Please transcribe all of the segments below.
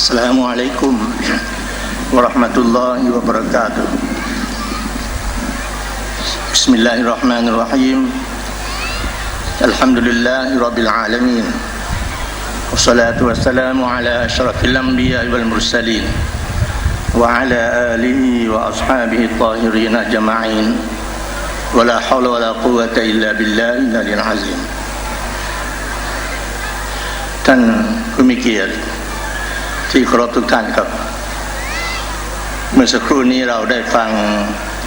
السلام عليكم ورحمة الله وبركاته بسم الله الرحمن الرحيم الحمد لله رب العالمين والصلاة والسلام على أشرف الأنبياء والمرسلين وعلى آله وأصحابه الطاهرين أجمعين ولا حول ولا قوة إلا بالله العلي العظيم تن كمكيات ที่เคารพทุกท่านครับ เมื่อสักครู่นี้เราได้ฟัง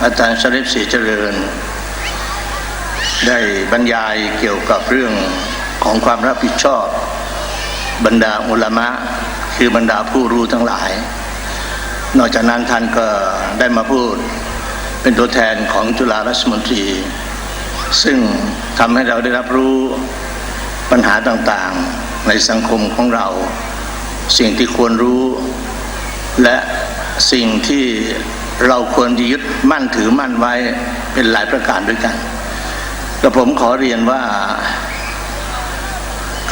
อาจารย์ชริฟศรีเจริญ ได้บรรยายเกี่ยวกับเรื่องของความรับผิดชอบ บรรดาอุลามะ คือบรรดาผู้รู้ทั้งหลาย นอกจากนั้นท่านก็ได้มาพูดเป็นตัวแทนของจุฬาราชมนตรี ซึ่งทำให้เราได้รับรู้ปัญหาต่างๆ ในสังคมของเรา สิ่งที่ควรรู้ และสิ่งที่เราควรจะยึดมั่นถือมั่นไว้เป็นหลายประการด้วยกันกระผมขอเรียนว่า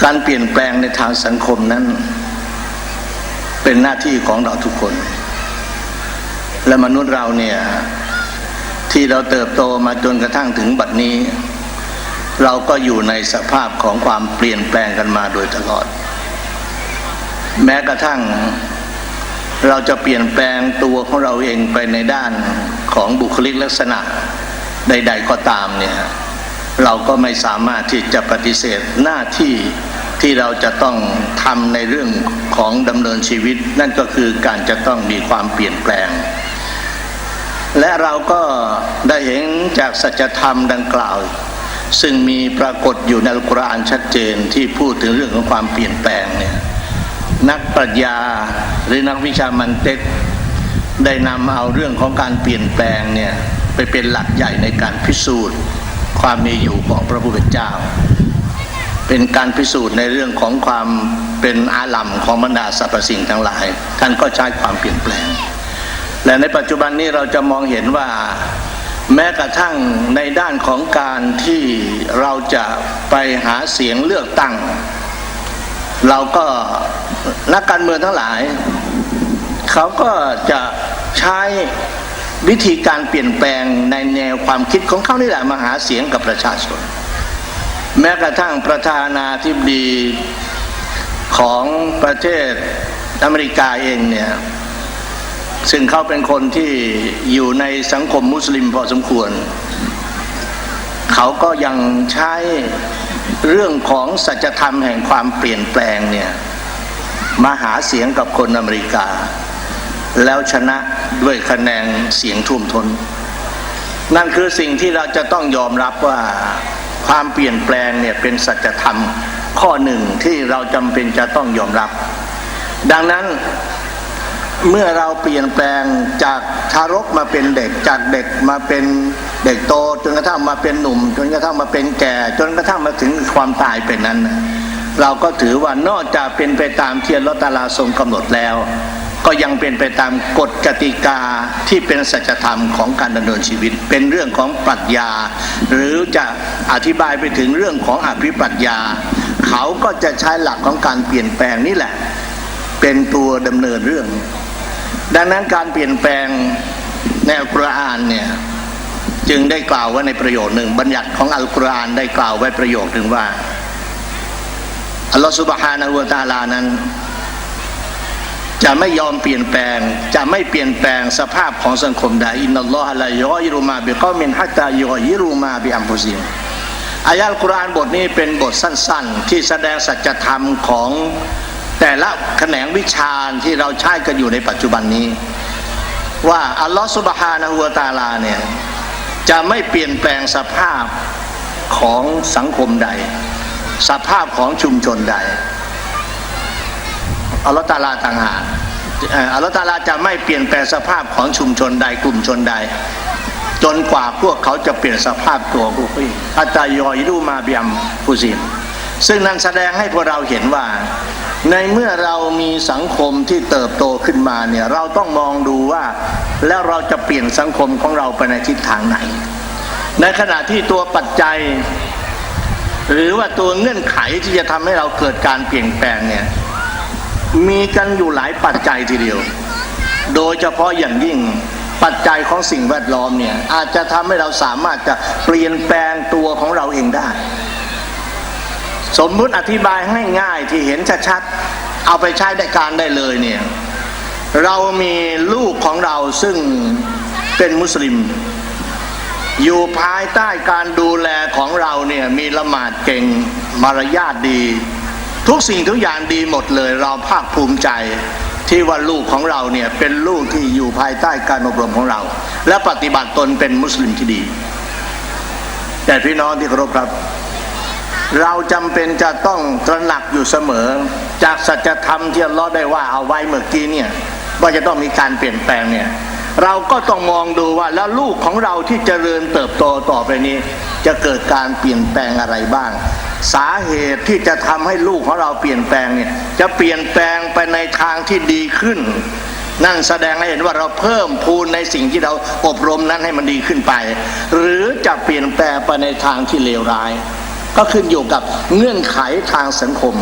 การเปลี่ยนแปลงในทางสังคมนั้น เป็นหน้าที่ของเราทุกคน และมนุษย์เราเนี่ยที่เราเติบโตมาจนกระทั่งถึงบัดนี้ เราก็อยู่ในสภาพของความเปลี่ยนแปลงกันมาโดยตลอด แม้กระทั่ง เราจะเปลี่ยนแปลงตัวของเราเองไปในด้านของบุคลิกลักษณะใด ๆก็ตามเนี่ยเราก็ไม่สามารถที่จะปฏิเสธหน้าที่ที่เราจะต้องทำในเรื่องของดำเนินชีวิต นั่นก็คือการจะต้องมีความเปลี่ยนแปลง และเราก็ได้เห็นจากสัจธรรมดังกล่าว ซึ่งมีปรากฏอยู่ในอัลกุรอานชัดเจนที่พูดถึงเรื่องของความเปลี่ยนแปลงเนี่ย นักปรัชญาหรือนักวิชามันเต็กได้นำเอาเรื่องของการเปลี่ยนแปลงเนี่ยไปเป็นหลักใหญ่ในการพิสูจน์ ความมีอยู่ของพระผู้เป็นเจ้า เป็นการพิสูจน์ในเรื่องของความเป็นอาลัมของบรรดาสรรพสิ่งทั้งหลาย ท่านก็ใช้ความเปลี่ยนแปลง และในปัจจุบันนี้เราจะมองเห็นว่าแม้กระทั่งในด้านของการที่เราจะไปหาเสียงเลือกตั้ง เราก็ นักการเมืองทั้งหลาย เขาก็จะใช้วิธีการเปลี่ยนแปลงในแนวความคิดของเขานี่แหละมาหาเสียงกับประชาชน แม้กระทั่งประธานาธิบดีของประเทศอเมริกาเองเนี่ย ซึ่งเขาเป็นคนที่อยู่ในสังคมมุสลิมพอสมควร เขาก็ยังใช้เรื่องของสัจธรรมแห่งความเปลี่ยนแปลงเนี่ย มาหาเสียงกับคนอเมริกา แล้วชนะด้วยคะแนนเสียงท่วมทน้นนั่นคือสิ่งที่เราจะต้องยอมรับว่าความเปลี่ยนแปลงเนี่ยเป็นสัจธรรมข้อหนึ่งที่เราจำเป็นจะต้องยอมรับ ดังนั้นเมื่อเราเปลี่ยนแปลงจากทารกมาเป็นเด็กจากเด็กมาเป็นเด็กโตจนกระทั่งมาเป็นหนุ่ม จนกระทั่งมาเป็นแก่ จนกระทั่งมาถึงความตายเป็นนั้น เราก็ถือว่านอกจากเป็นไปตามเทียนลตาลาทรงกำหนดแล้ว ก็ยังเป็นไปตามกฎกติกาที่เป็นสัจธรรมของการดำเนินชีวิต เป็นเรื่องของปรัชญา หรือจะอธิบายไปถึงเรื่องของอภิปรัชญา เขาก็จะใช้หลักของการเปลี่ยนแปลงนี่แหละ เป็นตัวดำเนินเรื่อง ดังนั้นการเปลี่ยนแปลงในอัลกุรอานเนี่ยจึงได้กล่าวไว้ในประโยคหนึ่งบัญญัติของอัลกุรอานได้กล่าวไว้ประโยคหนึ่งว่า อัลลอฮฺสุบฮานะฮูตาลานั้น จะไม่ยอมเปลี่ยนแปลง จะไม่เปลี่ยนแปลงสภาพของสังคมใดอินนัลลอฮะลายอยิรุมาบิกอมินฮัตตายอยิรุมาบิอัมฟุซิมอายะอัลกุรอานบทนี้เป็นบทสั้นๆ ที่แสดงสัจธรรมของแต่ละแขนงวิชาที่เราใช้กันอยู่ในปัจจุบันนี้ ว่าอัลลอฮฺสุบฮานะฮูวตาลาเนี่ยจะไม่เปลี่ยนแปลงสภาพของสังคมใด สภาพของชุมชนใดอัลตาลาต่างหากอัลตาลาจะไม่เปลี่ยนแปลงสภาพของชุมชนใดกลุ่มชนใด จนกว่าพวกเขาจะเปลี่ยนสภาพตัวพวกเขาอัตตายอยรูมาเบียมฟุซิมซึ่งนั้นแสดงให้พวกเราเห็นว่า ในเมื่อเรามีสังคมที่เติบโตขึ้นมาเนี่ยเราต้องมองดูว่า แล้วเราจะเปลี่ยนสังคมของเราไปในทิศทางไหน ในขณะที่ตัวปัจจัย หรือว่าตัวเงื่อนไขที่จะทำให้เราเกิดการเปลี่ยนแปลงเนี่ยมีกันอยู่หลายปัจจัยทีเดียว โดยเฉพาะอย่างยิ่งปัจจัยของสิ่งแวดล้อมเนี่ยอาจจะทำให้เราสามารถจะเปลี่ยนแปลงตัวของเราเองได้ สมมุติอธิบายให้ง่ายที่เห็นชัดๆเอาไปใช้ได้การได้เลยเนี่ยเรามีลูกของเราซึ่งเป็นมุสลิม อยู่ภายใต้การดูแลของเราเนี่ยมีละหมาดเก่งมารยาทดี ทุกสิ่งทุกอย่างดีหมดเลย เราภาคภูมิใจที่ว่าลูกของเราเนี่ยเป็นลูกที่อยู่ภายใต้การอบรมของเรา และปฏิบัติตนเป็นมุสลิมที่ดี แต่พี่น้องที่เคารพครับ เราจำเป็นจะต้องตระหนักอยู่เสมอ จากสัจธรรมที่เลอฮ์ได้ว่าเอาไว้เมื่อกี้เนี่ยว่าจะต้องมีการเปลี่ยนแปลงเนี่ย เราก็ต้องมองดูว่าแล้วลูกของเราที่เจริญเติบโตต่อไปนี้ จะเกิดการเปลี่ยนแปลงอะไรบ้าง สาเหตุที่จะทำให้ลูกของเราเปลี่ยนแปลงเนี่ยจะเปลี่ยนแปลงไปในทางที่ดีขึ้น นั่นแสดงให้เห็นว่าเราเพิ่มพูนในสิ่งที่เราอบรมนั้นให้มันดีขึ้นไป หรือจะเปลี่ยนแปลงไปในทางที่เลวร้าย ก็ขึ้นอยู่กับเงื่อนไขทางสังคม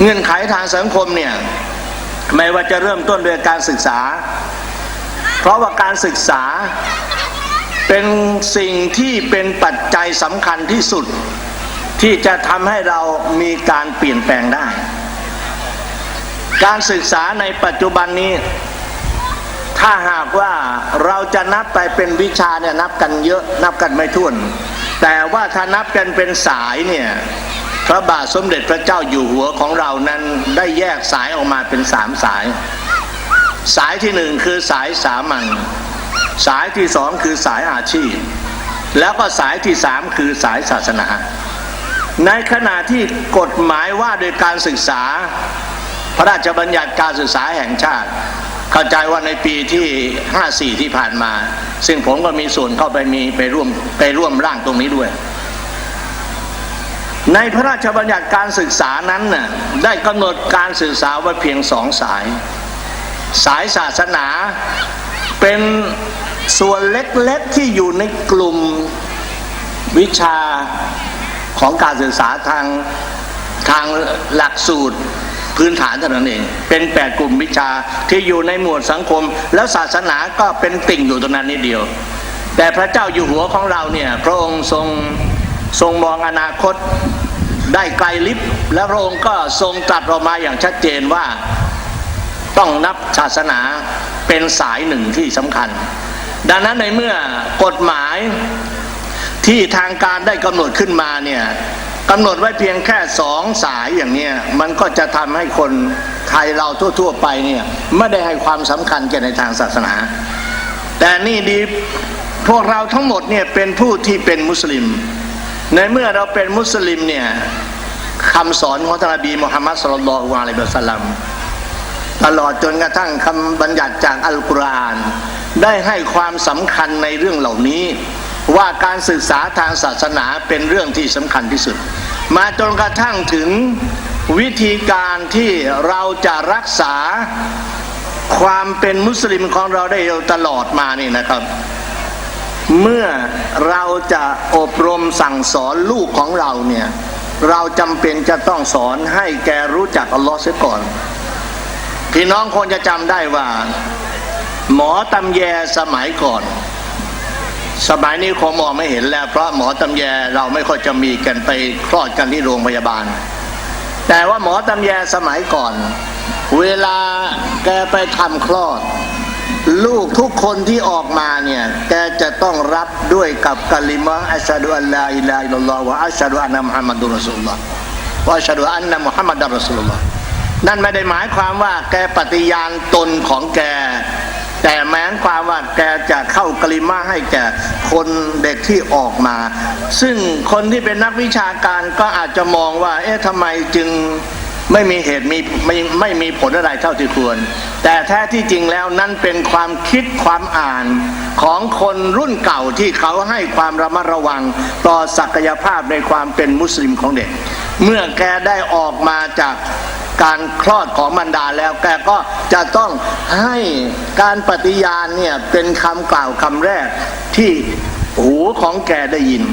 เงื่อนไขทางสังคมเนี่ยไม่ว่าจะเริ่มต้นด้วยการศึกษา เพราะว่าการศึกษาเป็นสิ่งที่เป็นปัจจัยสำคัญที่สุด ที่จะทำให้เรามีการเปลี่ยนแปลงได้ การศึกษาในปัจจุบันนี้ ถ้าหากว่าเราจะนับไปเป็นวิชาเนี่ยนับกันเยอะนับกันไม่ถ้วน แต่ว่าถ้านับกันเป็นสายเนี่ยพระบาทสมเด็จพระเจ้าอยู่หัวของเรานั้นได้แยกสายออกมาเป็นสามสาย สายที่หนึ่งคือสายสามัญสายที่สองคือสายอาชีพ แล้วก็สายที่สามคือสายศาสนา ในขณะที่กฎหมายว่าโดยการศึกษา พระราชบัญญัติการศึกษาแห่งชาติ เข้าใจว่าในปีที่ 54 ที่ผ่านมา ซึ่งผมก็มีส่วนเข้าไปมีไปร่วมไปร่วมร่างตรงนี้ด้วย ในพระราชบัญญัติการศึกษานั้นน่ะได้กำหนดการศึกษาไว้เพียงสองสาย สายศาสนา เป็นส่วนเล็กๆที่อยู่ในกลุ่มวิชาของการศึกษาทางทางหลักสูตรพื้นฐานเท่านั้นเอง เป็นแปดกลุ่มวิชาที่อยู่ในหมวดสังคม แล้วศาสนาก็เป็นติ่งอยู่ตรงนั้นนิดเดียว แต่พระเจ้าอยู่หัวของเราเนี่ย พระองค์ทรงทรงมองอนาคตได้ไกลลิบและพระองค์ก็ทรงตรัสออกมาอย่างชัดเจนว่า ต้องนับศาสนาเป็นสายหนึ่งที่สำคัญ ดังนั้นในเมื่อกฎหมายที่ทางการได้กำหนดขึ้นมาเนี่ยกำหนดไว้เพียงแค่สองสายอย่างนี้มันก็จะทำให้คนไทยเราทั่ว ๆ ไปเนี่ยไม่ได้ให้ความสำคัญแก่ในทางศาสนา แต่นี่ดีพวกเราทั้งหมดเนี่ยเป็นผู้ที่เป็นมุสลิม ในเมื่อเราเป็นมุสลิมเนี่ยคำสอนของท่านนบีมุฮัมมัดสุลลัลลอฮุอะลัยฮิวะสัลลัม ตลอดจนกระทั่งคำบัญญัติจากอัลกุรอาน ได้ให้ความสำคัญในเรื่องเหล่านี้ ว่าการศึกษาทางศาสนาเป็นเรื่องที่สำคัญที่สุด มาจนกระทั่งถึงวิธีการที่เราจะรักษาความเป็นมุสลิมของเราได้ตลอดมานี่นะครับ เมื่อเราจะอบรมสั่งสอนลูกของเราเนี่ย เราจำเป็นจะต้องสอนให้แกรู้จักอัลลอฮ์เสียก่อน พี่น้องคงจะจำได้ว่า หมอตำแยสมัยก่อน สมัยนี้คงมองไม่เห็นแล้ว เพราะหมอตำแยเราไม่ค่อยจะมีกันไปคลอดกันที่โรงพยาบาล แต่ว่าหมอตำแยสมัยก่อน เวลาแกไปทำคลอด ลูกทุกคนที่ออกมาเนี่ย แกจะต้องรับด้วยกับกะลิมะอัชฮะดุอัลลาอิลาอิลลัลลอฮ์วะอัชฮะดุอันนะมุฮัมมัดุลรอสูลุลลอฮ์วะอัชฮะดุอันนะมุฮัมมัดุลรอสูลุลลอฮ์ นั่นไม่ได้หมายความว่าแกปฏิญาณตนของแก แต่แม้นความว่าแกจะเข้ากลิมาให้แก่คนเด็กที่ออกมา ซึ่งคนที่เป็นนักวิชาการก็อาจจะมองว่า เอ๊ะทำไมจึงไม่มีเหตุมีไม่ไม่มีผลอะไรเท่าที่ควร แต่แท้ที่จริงแล้วนั่นเป็นความคิดความอ่านของคนรุ่นเก่าที่เขาให้ความระมัดระวัง ต่อศักยภาพในความเป็นมุสลิมของเด็ก เมื่อแกได้ออกมาจาก การคลอดของบรรดาแล้วแกก็จะต้องให้การปฏิญาณเนี่ยเป็นคำกล่าวคำแรกที่หูของแกได้ยิน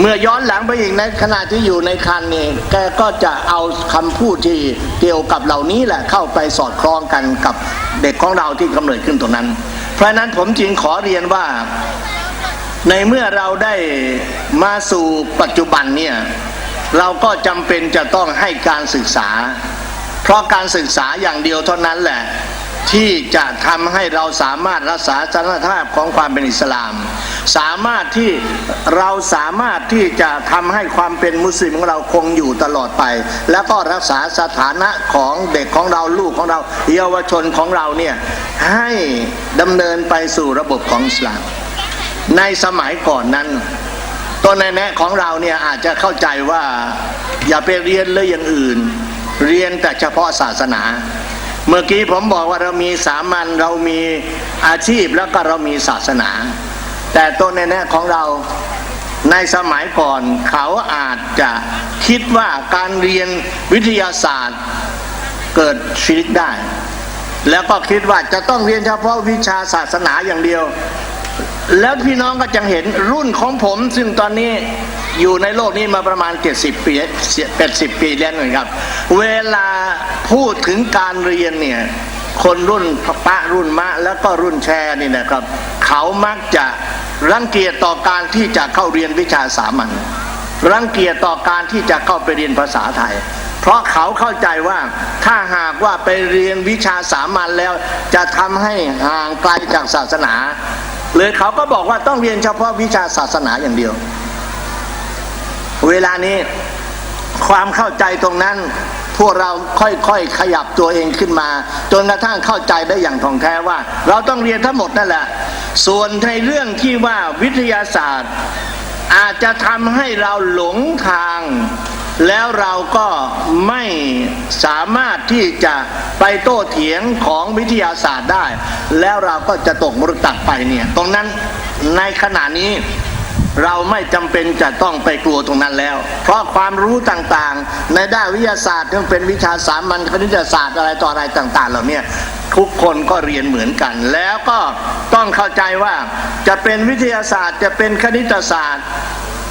เมื่อย้อนหลังไปอีกในขณะที่อยู่ในคันนี่แกก็จะเอาคำพูดที่เกี่ยวกับเหล่านี้แหละเข้าไปสอดคล้องกันกับเด็กของเราที่กำเนิดขึ้นตรงนั้น เพราะฉะนั้นผมจึงขอเรียนว่าในเมื่อเราได้มาสู่ปัจจุบันเนี่ย เราก็จำเป็นจะต้องให้การศึกษา เพราะการศึกษาอย่างเดียวเท่านั้นแหละ ที่จะทำให้เราสามารถรักษาสถานภาพของความเป็นอิสลาม สามารถที่เราสามารถที่จะทำให้ความเป็นมุสลิมของเราคงอยู่ตลอดไป แล้วก็รักษาสถานะของเด็กของเราลูกของเราเยาวชนของเราเนี่ยให้ดำเนินไปสู่ระบบของอิสลาม ในสมัยก่อนนั้น ตัวแนะของเราเนี่ยอาจจะเข้าใจว่าอย่าไปเรียนเลยอย่างอื่น เรียนแต่เฉพาะศาสนา เมื่อกี้ผมบอกว่าเรามีสามัญเรามีอาชีพแล้วก็เรามีศาสนา แต่ตัวแนะของเราในสมัยก่อนเขาอาจจะคิดว่าการเรียนวิทยาศาสตร์เกิดชีวิตได้ แล้วก็คิดว่าจะต้องเรียนเฉพาะวิชาศาสนาอย่างเดียว แล้วพี่น้องก็จะเห็นรุ่นของผม ซึ่งตอนนี้อยู่ในโลกนี้มาประมาณ 70 ปี 80 ปีแล้วนะครับ เวลาพูดถึงการเรียนเนี่ย คนรุ่นปะรุ่นมะแล้วก็รุ่นแชร์นี่นะครับ เขามักจะรังเกียจต่อการที่จะเข้าเรียนวิชาสามัญรังเกียจต่อการที่จะเข้าไปเรียนภาษาไทย เพราะเขาเข้าใจว่าถ้าหากว่าไปเรียนวิชาสามัญแล้ว จะทำให้ห่างไกลจากศาสนา เลยเขาก็บอกว่าต้องเรียนเฉพาะวิชาศาสนาอย่างเดียว เวลานี้ความเข้าใจตรงนั้น พวกเราค่อยๆขยับตัวเองขึ้นมา จนกระทั่งเข้าใจได้อย่างท่องแท้ว่า เราต้องเรียนทั้งหมดนั่นแหละ ส่วนในเรื่องที่ว่าวิทยาศาสตร์ อาจจะทำให้เราหลงทาง แล้วเราก็ไม่สามารถที่จะไปโต้เถียงของวิทยาศาสตร์ได้ แล้วเราก็จะตกมรตักไปเนี่ยตรงนั้นในขณะนี้เราไม่จำเป็นจะต้องไปกลัวตรงนั้นแล้ว เพราะความรู้ต่างๆ ในด้านวิทยาศาสตร์ที่เป็นวิชาสามัญคณิตศาสตร์อะไรต่ออะไรต่าง ๆ เหล่านี้ทุกคนก็เรียนเหมือนกัน แล้วก็ต้องเข้าใจว่าจะเป็นวิทยาศาสตร์จะเป็นคณิตศาสตร์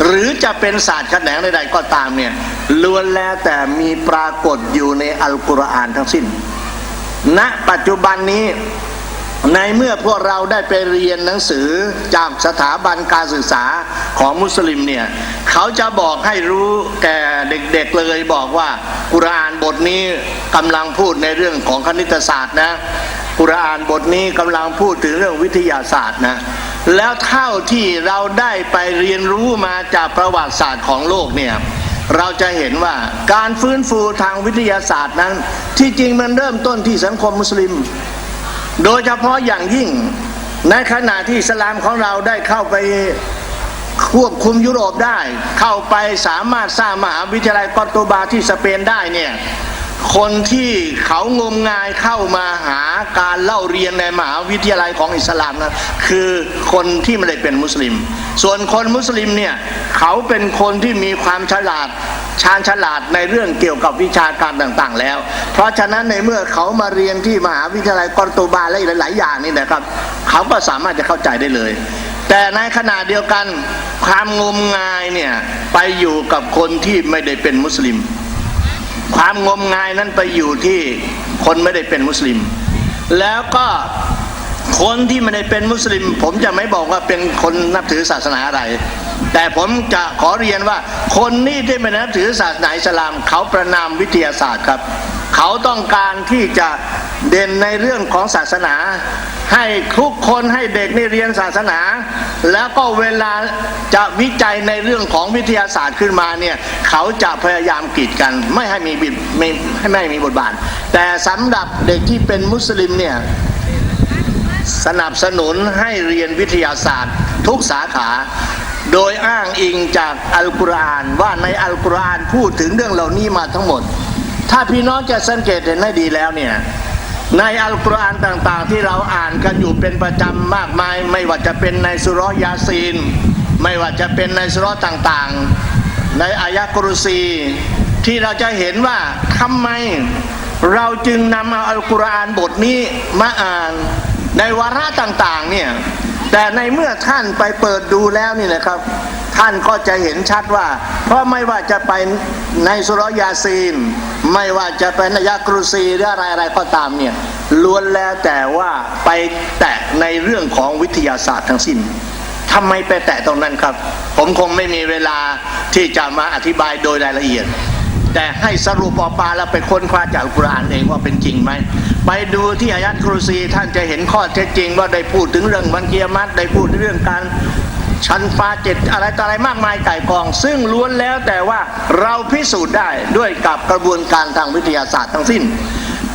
หรือจะเป็นศาสตร์แขนงใดๆก็ตามเนี่ยล้วนแล้วแต่มีปรากฏอยู่ในอัลกุรอานทั้งสิ้นณปัจจุบันนี้ในเมื่อพวกเราได้ไปเรียนหนังสือจากสถาบันการศึกษาของมุสลิมเนี่ยเขาจะบอกให้รู้แก่เด็กๆเลยบอกว่ากุรอานบทนี้กำลังพูดในเรื่องของคณิตศาสตร์นะกุรอานบทนี้กำลังพูดถึงเรื่องวิทยาศาสตร์นะ แล้วเท่าที่เราได้ไปเรียนรู้มาจากประวัติศาสตร์ของโลกเนี่ยเราจะเห็นว่าการฟื้นฟูทางวิทยาศาสตร์นั้น ที่จริงมันเริ่มต้นที่สังคมมุสลิม โดยเฉพาะอย่างยิ่งในขณะที่สลามของเราได้เข้าไปควบคุมยุโรปได้ เข้าไปสามารถสร้างมหาวิทยาลัยกอร์โตบาที่สเปนได้เนี่ย คนที่เขางมงายเข้ามาหาการเล่าเรียนในมหาวิทยาลัยของอิสลามนะคือคนที่ไม่ได้เป็นมุสลิม ส่วนคนมุสลิมเนี่ยเขาเป็นคนที่มีความฉลาดชาญฉลาดในเรื่องเกี่ยวกับวิชาการต่างๆแล้ว เพราะฉะนั้นในเมื่อเขามาเรียนที่มหาวิทยาลัยกอร์โตบาและหลาย ๆ อย่างนี่นะครับ เขาก็สามารถจะเข้าใจได้เลย แต่ในขณะเดียวกันความงมงายเนี่ยไปอยู่กับคนที่ไม่ได้เป็นมุสลิม ความงมงายนั้นไปอยู่ที่คนไม่ได้เป็นมุสลิม แล้วก็คนที่ไม่ได้เป็นมุสลิม ผมจะไม่บอกว่าเป็นคนนับถือศาสนาอะไร แต่ผมจะขอเรียนว่า คนนี้ที่ไม่นับถือศาสนาอิสลาม เขาประนามวิทยาศาสตร์ครับ เขาต้องการที่จะเด่นในเรื่องของศาสนา ให้ทุกคนให้เด็กนี่เรียนศาสนา แล้วก็เวลาจะวิจัยในเรื่องของวิทยาศาสตร์ขึ้นมาเนี่ยเขาจะพยายามกีดกันไม่ให้มีบิดไม่ให้ไม่มีบทบาท แต่สำหรับเด็กที่เป็นมุสลิมเนี่ยสนับสนุนให้เรียนวิทยาศาสตร์ ทุกสาขา โดยอ้างอิงจากอัลกุรอานว่าในอัลกุรอานพูดถึงเรื่องเหล่านี้มาทั้งหมด ถ้าพี่น้องจะสังเกตเห็นให้ดีแล้วเนี่ย ในอัลกุรอานต่างๆ ที่เราอ่านกันอยู่เป็นประจำมากมาย ไม่ว่าจะเป็นในสุรยาซีน ไม่ว่าจะเป็นในสุรต่างๆ ในอายะกรุซี ที่เราจะเห็นว่าทำไมเราจึงนำเอาอัลกุรอานบทนี้มาอ่านในวาระต่างๆเนี่ยแต่ในเมื่อท่านไปเปิดดูแล้วนี่นะครับ ท่านก็จะเห็นชัดว่า เพราะไม่ว่าจะไปในสุรยาซีน ไม่ว่าจะเป็นนายกรุซีหรืออะไรอะไรก็ตามเนี่ยล้วนแล้วแต่ว่าไปแตะในเรื่องของวิทยาศาสตร์ทั้งสิ้นทำไมไปแตะตรงนั้นครับ ผมคงไม่มีเวลาที่จะมาอธิบายโดยรายละเอียด แต่ให้สรุปออกมาแล้วไปค้นคว้าจากอัลกุรานเองว่าเป็นจริงไหมไปดูที่อายัดครุซีท่านจะเห็นข้อเท็จจริงว่าได้พูดถึงเรื่องวันเกียรมัดได้พูดเรื่องการ ชั้นฟ้าเจ็ดอะไรต่ออะไรมากมายไก่กอง ซึ่งล้วนแล้วแต่ว่าเราพิสูจน์ได้ด้วยกับกระบวนการทางวิทยาศาสตร์ทั้งสิ้น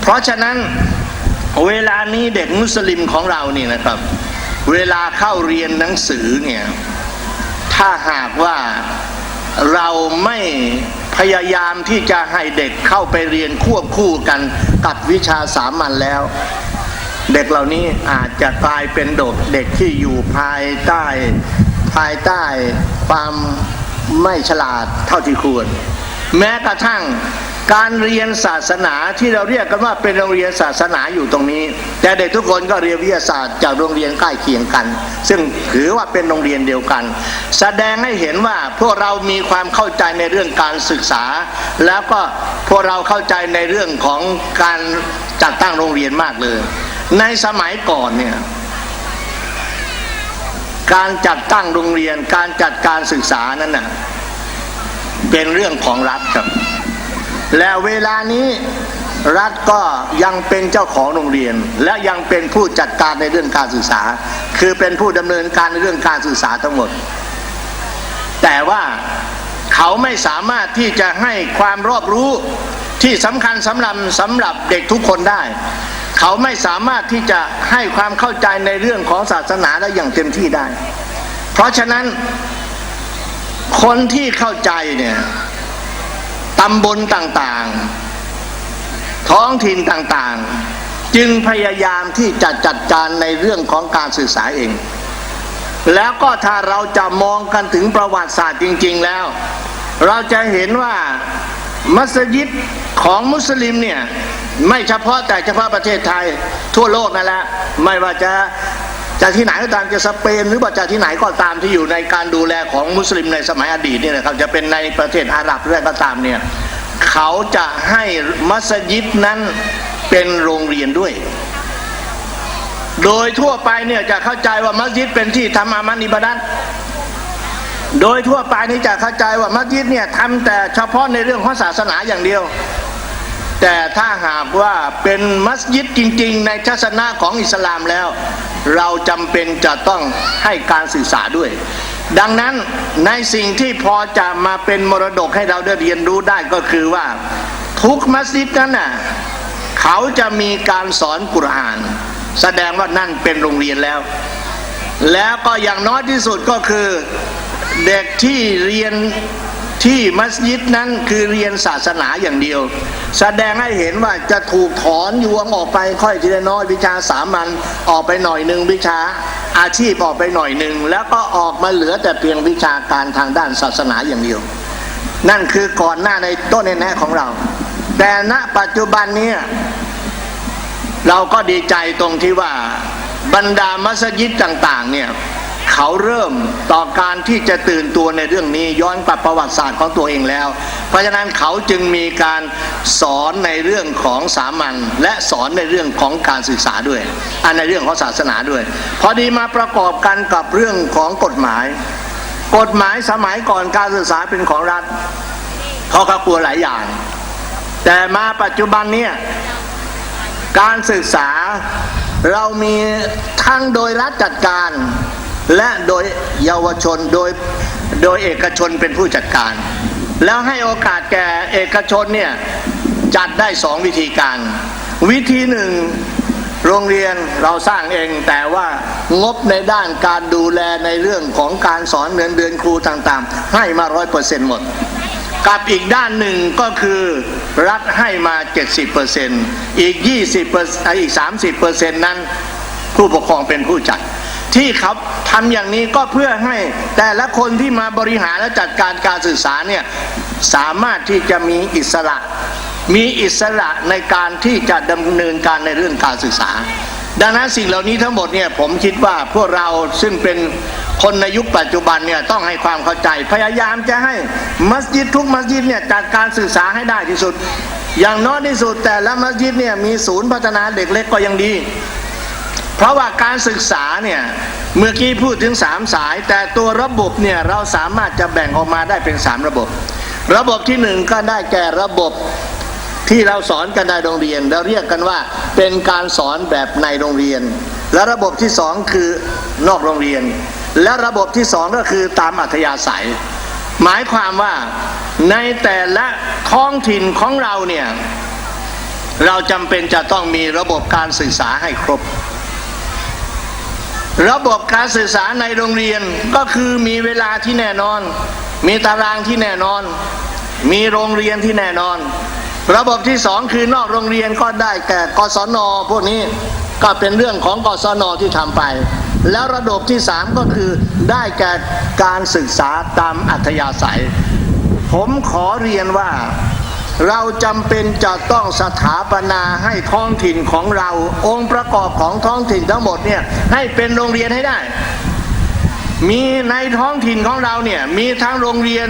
เพราะฉะนั้นเวลานี้เด็กมุสลิมของเรานี่นะครับ เวลาเข้าเรียนหนังสือเนี่ยถ้าหากว่าเราไม่พยายามที่จะให้เด็กเข้าไปเรียนควบคู่กันกับวิชาสามัญแล้ว เด็กเหล่านี้อาจจะกลายเป็นเด็กเด็กที่อยู่ภายใต้ ภายใต้ความไม่ฉลาดเท่าที่ควร แม้กระทั่งการเรียนศาสนาที่เราเรียกกันว่าเป็นโรงเรียนศาสนาอยู่ตรงนี้ แต่เด็กทุกคนก็เรียนวิทยาศาสตร์จากโรงเรียนใกล้เคียงกัน ซึ่งถือว่าเป็นโรงเรียนเดียวกัน แสดงให้เห็นว่าพวกเรามีความเข้าใจในเรื่องการศึกษา แล้วก็พวกเราเข้าใจในเรื่องของการจัดตั้งโรงเรียนมากเลย ในสมัยก่อนเนี่ย การจัดตั้งโรงเรียนการจัดการศึกษานั้นน่ะเป็นเรื่องของรัฐครับ และเวลานี้รัฐก็ยังเป็นเจ้าของโรงเรียน และยังเป็นผู้จัดการในเรื่องการศึกษา คือเป็นผู้ดำเนินการในเรื่องการศึกษาทั้งหมด แต่ว่าเขาไม่สามารถที่จะให้ความรอบรู้ที่สำคัญสำหรับสำหรับเด็กทุกคนได้ เขาไม่สามารถที่จะให้ความเข้าใจในเรื่องของศาสนาได้อย่างเต็มที่ได้ เพราะฉะนั้นคนที่เข้าใจเนี่ยตำบลต่างๆ ท้องถิ่นต่างๆ จึงพยายามที่จะจัดการในเรื่องของการศึกษาเอง แล้วก็ถ้าเราจะมองกันถึงประวัติศาสตร์จริง ๆแล้ว เราจะเห็นว่ามัสยิดของมุสลิมเนี่ย ไม่เฉพาะแต่เฉพาะประเทศไทยทั่วโลกนั่นแหละไม่ว่าจะจากที่ไหนก็ตามจะสเปนหรือว่าจากที่ไหนก็ตามที่อยู่ในการดูแลของมุสลิมในสมัยอดีตเนี่ยนะครับจะเป็นในประเทศอาหรับหรืออะไรก็ตามเนี่ยเขาจะให้มัสยิดนั้นเป็นโรงเรียนด้วย โดยทั่วไปเนี่ยจะเข้าใจว่ามัสยิดเป็นที่ทำอามันอิบาดัตโดยทั่วไปนี่จะเข้าใจว่ามัสยิดเนี่ยทำแต่เฉพาะในเรื่องของศาสนาอย่างเดียว แต่ถ้าหากว่าเป็นมัสยิดจริง ๆ ในทัศนะของอิสลามแล้ว เราจำเป็นจะต้องให้การศึกษาด้วย ดังนั้นในสิ่งที่พอจะมาเป็นมรดกให้เราได้เรียนรู้ได้ก็คือว่า ทุกมัสยิดนั้นน่ะเขาจะมีการสอนกุรอาน แสดงว่านั่นเป็นโรงเรียนแล้ว แล้วก็อย่างน้อยที่สุดก็คือเด็กที่เรียน ที่มัสยิดนั้นคือเรียนศาสนาอย่างเดียว แสดงให้เห็นว่าจะถูกถอนยวงออกไปค่อยทีละน้อยวิชาสามัญออกไปหน่อยหนึ่งวิชาอาชีพออกไปหน่อยหนึ่งแล้วก็ออกมาเหลือแต่เพียงวิชาการทางด้านศาสนาอย่างเดียว นั่นคือก่อนหน้าในต้นแน่ของเรา แต่ณปัจจุบันนี้เราก็ดีใจตรงที่ว่าบรรดามัสยิดต่าง ๆ เนี่ย เขาเริ่มต่อการที่จะตื่นตัวในเรื่องนี้ย้อนกลับประวัติศาสตร์ของตัวเองแล้ว เพราะฉะนั้นเขาจึงมีการสอนในเรื่องของสามัญและสอนในเรื่องของการศึกษาด้วยอันในเรื่องของศาสนาด้วย พอดีมาประกอบกันกับเรื่องของกฎหมาย กฎหมายสมัยก่อนการศึกษาเป็นของรัฐเขาก็กลัวหลายอย่าง แต่มาปัจจุบันเนี่ยการศึกษาเรามีทั้งโดยรัฐจัดการ และโดยเยาวชนโดยโดยเอกชนเป็นผู้จัดการ แล้วให้โอกาสแก่เอกชนเนี่ยจัดได้สองวิธีการ วิธีหนึ่งโรงเรียนเราสร้างเองแต่ว่างบในด้านการดูแลในเรื่องของการสอนเงินเดือนครูต่างๆ ให้มาร้อยเปอร์เซ็นต์หมด กับอีกด้านหนึ่งก็คือรัฐให้มา 70%อีก 20%อีก 30%นั้นผู้ปกครองเป็นผู้จัด ที่เขาทำอย่างนี้ก็เพื่อให้แต่ละคนที่มาบริหารและจัดการการศึกษารเนี่ยสามารถที่จะมีอิสระ มีอิสระในการที่จะดำเนินการในเรื่องการศึกษา ดังนั้นสิ่งเหล่านี้ทั้งหมดเนี่ยผมคิดว่าพวกเราซึ่งเป็นคนในยุคปัจจุบันเนี่ยต้องให้ความเข้าใจพยายามจะให้มัสยิดทุกมัสยิดเนี่ยจัดการศึกษาให้ได้ที่สุด อย่างน้อยที่สุดแต่ละมัสยิดเนี่ยมีศูนย์พัฒนาเด็กเล็กก็ยังดี เพราะว่าการศึกษาเนี่ยเมื่อกี้พูดถึงสามสาย แต่ตัวระบบเนี่ยเราสามารถจะแบ่งออกมาได้เป็นสามระบบ ระบบที่หนึ่งก็ได้แก่ระบบที่เราสอนกันในโรงเรียน เราเรียกกันว่าเป็นการสอนแบบในโรงเรียน และระบบที่สองคือนอกโรงเรียน และระบบที่สองก็คือตามอัธยาศัย หมายความว่าในแต่ละท้องถิ่นของเราเนี่ยเราจำเป็นจะต้องมีระบบการศึกษาให้ครบ ระบบการศึกษาในโรงเรียนก็คือมีเวลาที่แน่นอน มีตารางที่แน่นอน มีโรงเรียนที่แน่นอน ระบบที่สองคือนอกโรงเรียนก็ได้แก่กศนพวกนี้ก็เป็นเรื่องของกศนที่ทำไป แล้วระบบที่สามก็คือได้แก่การศึกษาตามอัธยาศัย ผมขอเรียนว่า เราจำเป็นจะต้องสถาปนาให้ท้องถิ่นของเราองค์ประกอบของท้องถิ่นทั้งหมดเนี่ยให้เป็นโรงเรียนให้ได้ มีในท้องถิ่นของเราเนี่ยมีทั้งโรงเรียน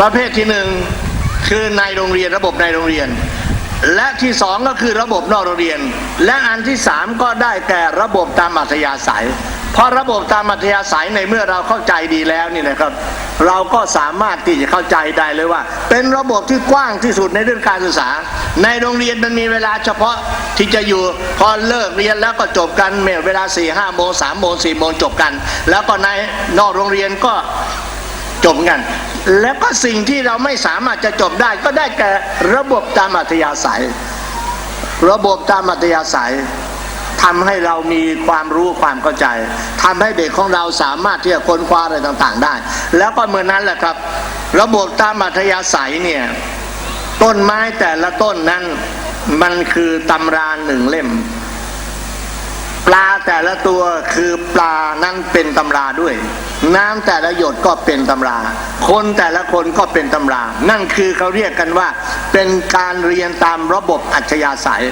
ประเภทที่หนึ่งคือในโรงเรียนระบบในโรงเรียน และที่สองก็คือระบบนอกโรงเรียน และอันที่สามก็ได้แก่ระบบตามอัธยาศัย เพราะระบบตามอัธยาศัยในเมื่อเราเข้าใจดีแล้วนี่นะครับ เราก็สามารถที่จะเข้าใจได้เลยว่า เป็นระบบที่กว้างที่สุดในเรื่องการศึกษา ในโรงเรียนมันมีเวลาเฉพาะที่จะอยู่พอเลิกเรียนแล้วก็จบกันเวลาสี่ห้าโมงสามโมงสี่โมงจบกัน แล้วก็ในนอกโรงเรียนก็จบกัน แล้วก็สิ่งที่เราไม่สามารถจะจบได้ ก็ได้แก่ระบบตามอัธยาศัย ระบบตามอัธยาศัย ทำให้เรามีความรู้ความเข้าใจทำให้เด็กของเราสามารถที่จะค้นคว้าอะไรต่างๆ ได้ แล้วก็เมื่อนั้นแหละครับ ระบบตามอัธยาศัยเนี่ยต้นไม้แต่ละต้นนั้นมันคือตำราหนึ่งเล่ม ปลาแต่ละตัวคือปลานั้นเป็นตำราด้วย น้ำแต่ละหยดก็เป็นตำรา คนแต่ละคนก็เป็นตำรา นั่นคือเขาเรียกกันว่า เป็นการเรียนตามระบบอัจฉริศัย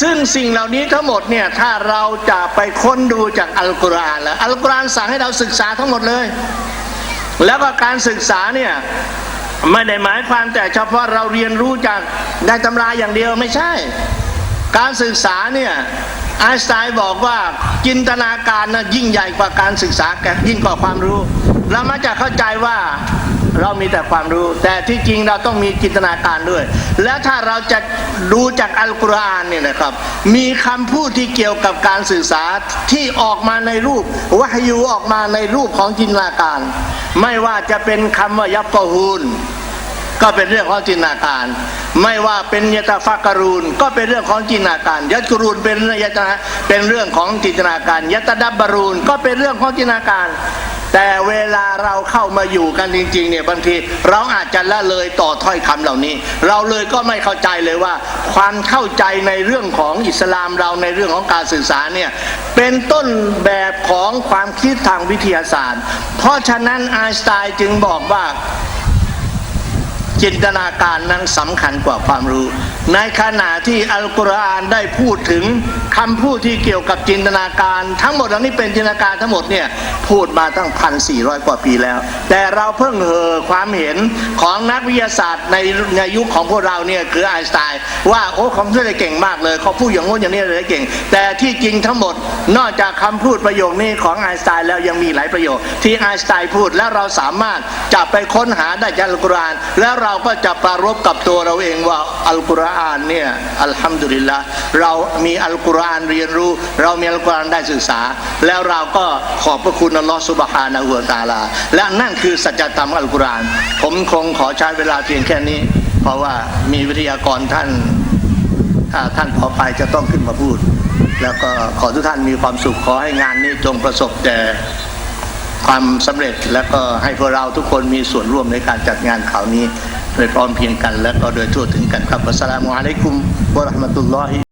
ซึ่งสิ่งเหล่านี้ทั้งหมดเนี่ยถ้าเราจะไปค้นดูจากอัลกุรอานแล้วอัลกุรอานสั่งให้เราศึกษาทั้งหมดเลย แล้วก็การศึกษาเนี่ยไม่ได้หมายความแต่เฉพาะเราเรียนรู้จากในตำราอย่างเดียวไม่ใช่ การศึกษาเนี่ยไอน์สไตน์บอกว่าจินตนาการนะยิ่งใหญ่กว่าการศึกษายิ่งกว่าความรู้ เรามาจะเข้าใจว่า เรามีแต่ความรู้ แต่ที่จริงเราต้องมีจินตนาการด้วย และถ้าเราจะดูจากอัลกุรอานเนี่ยนะครับ มีคำพูดที่เกี่ยวกับการศึกษารที่ออกมาในรูปวะฮยูออกมาในรูปของจินตนาการ ไม่ว่าจะเป็นคำว่ายับกะฮูนก็เป็นเรื่องของจินตนาการ ไม่ว่าเป็นยตาฟักกรูนก็เป็นเรื่องของจินตนาการ ยัตกรูนเป็นยตนาเป็นเรื่องของจินตนาการ ยัตดับบรูนก็เป็นเรื่องของจินตนาการ แต่เวลาเราเข้ามาอยู่กันจริงๆเนี่ยบางทีเราอาจจะละเลยต่อถ้อยคำเหล่านี้ เราเลยก็ไม่เข้าใจเลยว่า ความเข้าใจในเรื่องของอิสลามเราในเรื่องของการศึกษาเนี่ยเป็นต้นแบบของความคิดทางวิทยาศาสตร์ เพราะฉะนั้นไอน์สไตน์จึงบอกว่าจินตนาการนั้นสำคัญกว่าความรู้ ในขณะที่อัลกุรอานได้พูดถึงคำพูดที่เกี่ยวกับจินตนาการ ทั้งหมดเหล่านี้เป็นจินตนาการทั้งหมดเนี่ยพูดมาตั้งพันสี่ร้อยกว่าปีแล้ว แต่เราเพิ่งเห่อความเห็นของนักวิทยาศาสตร์ในในยุคของพวกเราเนี่ยคือไอน์สไตน์ว่าโอ้คอมพิวเตอร์เก่งมากเลยเขาพูดอย่างโน้นอย่างนี้เลยเก่ง แต่ที่จริงทั้งหมดนอกจากคำพูดประโยคนี้ของไอน์สไตน์แล้วยังมีหลายประโยคที่ไอน์สไตน์พูดแล้วเราสามารถจะไปค้นหาได้จากอัลกุรอาน แล้วเราก็จะปรารบกับตัวเราเองว่าอัลกุรอานรอานเนี่ยอัลฮัมดุลิลละเรามีอัลกุรอานเรียนรู้ เรามีอัลกุรอานได้ศึกษา แล้วเราก็ขอบพระคุณอัลลอฮฺสุบฮานะฮูวตาลา และนั่นคือสัจธรรมอัลกุรอาน ผมคงขอใช้เวลาเพียงแค่นี้ เพราะว่ามีวิทยากรท่านถ้าท่านต่อไปจะต้องขึ้นมาพูด แล้วก็ขอทุกท่านมีความสุขขอให้งานนี้จงประสบแต่ความสำเร็จแล้วก็ให้พวกเราทุกคนมีส่วนร่วมในการจัดงานข่าวนี้ โดยพร้อมเพียงกันและก็โดยทั่วถึงกันครับอัสสลามุอะลัยกุมวะเราะห์มะตุลลอฮิ